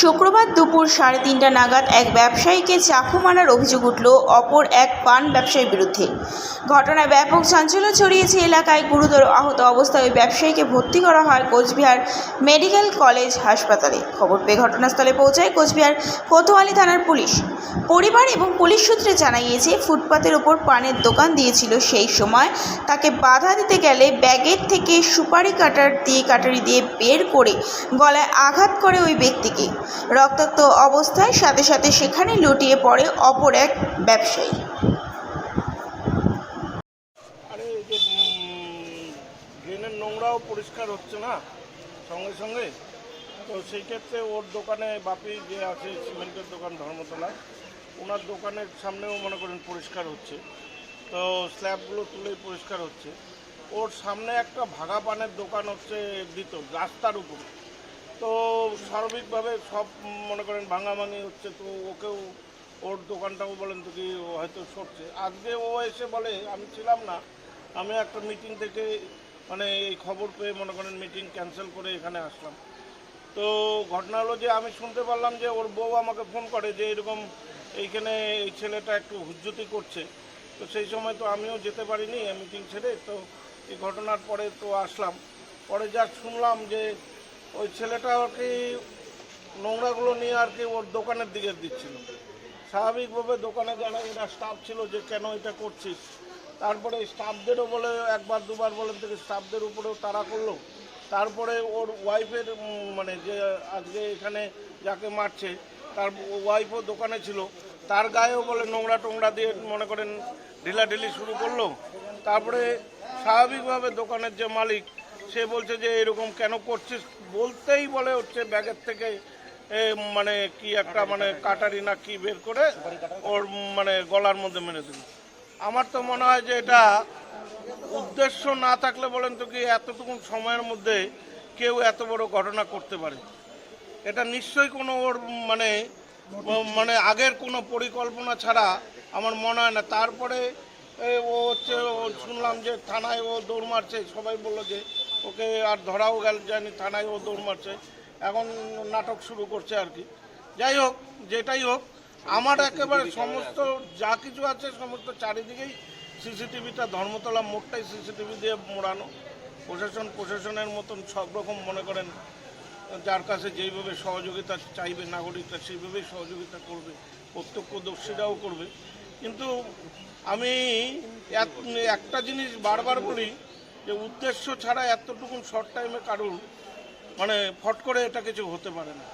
শুক্রবার দুপুর সাড়ে তিনটা নাগাদ এক ব্যবসায়ীকে চাকু মারার অভিযোগ উঠল, অপর এক পান ব্যবসায়ীর বিরুদ্ধে। ঘটনায় ব্যাপক চাঞ্চল্য ছড়িয়েছে এলাকায়। গুরুতর আহত অবস্থায় ওই ব্যবসায়ীকে ভর্তি করা হয় কোচবিহার মেডিকেল কলেজ হাসপাতালে। খবর পেয়ে ঘটনাস্থলে পৌঁছায় কোচবিহার কোতোয়ালি থানার পুলিশ। পরিবার এবং পুলিশ সূত্রে জানা গিয়েছে ফুটপাতের ওপর পানের দোকান দিয়েছিল। সেই সময় তাকে বাধা দিতে গেলে ব্যাগের থেকে সুপারি কাটার দিয়ে কাটারি দিয়ে বের করে গলায় আঘাত করে ওই ব্যক্তিকে। রক্তাক্ত অবস্থায় সাথে সাথে সেখানে লুটিয়ে পড়ে অপর এক ব্যবসায়ী। ড্রেনের নোংরাও পরিষ্কার হচ্ছে না? সঙ্গে সঙ্গে? তো সেই ক্ষেত্রে ওর দোকানে বাপি যে আছে, সিমেন্টের দোকান ধর্মতলায় ওনার দোকানের সামনেও মনে করেন পরিষ্কার হচ্ছে। তো স্ল্যাবগুলো তুলেই পরিষ্কার হচ্ছে। ওর সামনে একটা ভাগা পানের দোকান হচ্ছে ভিতর, রাস্তার উপরে। তো স্বাভাবিকভাবে সব মনে করেন ভাঙাভাঙি হচ্ছে, তো ওকেও ওর দোকানটাও বলেন তো কি ও হয়তো সরছে। আজকে ও এসে বলে, আমি ছিলাম না, আমি একটা মিটিং থেকে মানে এই খবর পেয়ে মনে করেন মিটিং ক্যান্সেল করে এখানে আসলাম। তো ঘটনা হলো যে আমি শুনতে পারলাম যে ওর বউ আমাকে ফোন করে যে এরকম এইখানে এই ছেলেটা একটু হুজ্জতি করছে। তো সেই সময় তো আমিও যেতে পারিনি মিটিং ছেড়ে তো এই ঘটনার পরে তো আসলাম। পরে যা শুনলাম যে ওই ছেলেটা আর কি নোংরাগুলো নিয়ে আর কি ওর দোকানের দিকে দিচ্ছিল। স্বাভাবিকভাবে দোকানে যারা এরা স্টাফ ছিল যে, কেন এটা করছিস? তারপরে স্টাফদেরও বলে, একবার, দুবার বলেন থেকে স্টাফদের উপরেও তারা করল। তারপরে ওর ওয়াইফের মানে যে, আজকে এখানে যাকে মারছে, তার ওয়াইফও দোকানে ছিল। তার গায়েও বলে নোংরা টোংরা দিয়ে মনে করেন ঢিলাঢিলি শুরু করল। তারপরে স্বাভাবিকভাবে দোকানের যে মালিক সে বলছে যে এরকম কেন করছিস? বলতেই বলে হচ্ছে ব্যাগের থেকে মানে কি একটা মানে কাটারি না কি বের করে ওর মানে গলার মধ্যে মেরে দিল। আমার তো মনে হয় যে এটা উদ্দেশ্য না থাকলে বলেন তো কি এতটুকু সময়ের মধ্যে কেউ এত বড় ঘটনা করতে পারে? এটা নিশ্চয়ই কোনো ওর মানে মানে আগের কোনো পরিকল্পনা ছাড়া আমার মনে হয় না। তারপরে ও হচ্ছে শুনলাম যে থানায় ও দৌড় মারছে, সবাই বলল যে ওকে আর ধরাও গেল যায়নি, থানায় ও দৌড় মারছে। এখন নাটক শুরু করছে আর কি। যাই হোক, যেটাই হোক, আমার একেবারে সমস্ত যা কিছু আছে সমস্ত চারিদিকেই সিসিটিভিটা, ধর্মতলা মোড়টাই সিসিটিভি দিয়ে মোড়ানো। প্রশাসন প্রশাসনের মতন সব রকম মনে করেন, যার কাছে যেইভাবে সহযোগিতা চাইবে নাগরিকরা, সেইভাবেই সহযোগিতা করবে, প্রত্যক্ষদর্শীরাও করবে। কিন্তু আমি এক- একটা জিনিস বারবার বলি যে উদ্দেশ্য ছাড়া এতটুকু শর্ট টাইমে কারুর মানে ফট করে এটা কিছু হতে পারে না।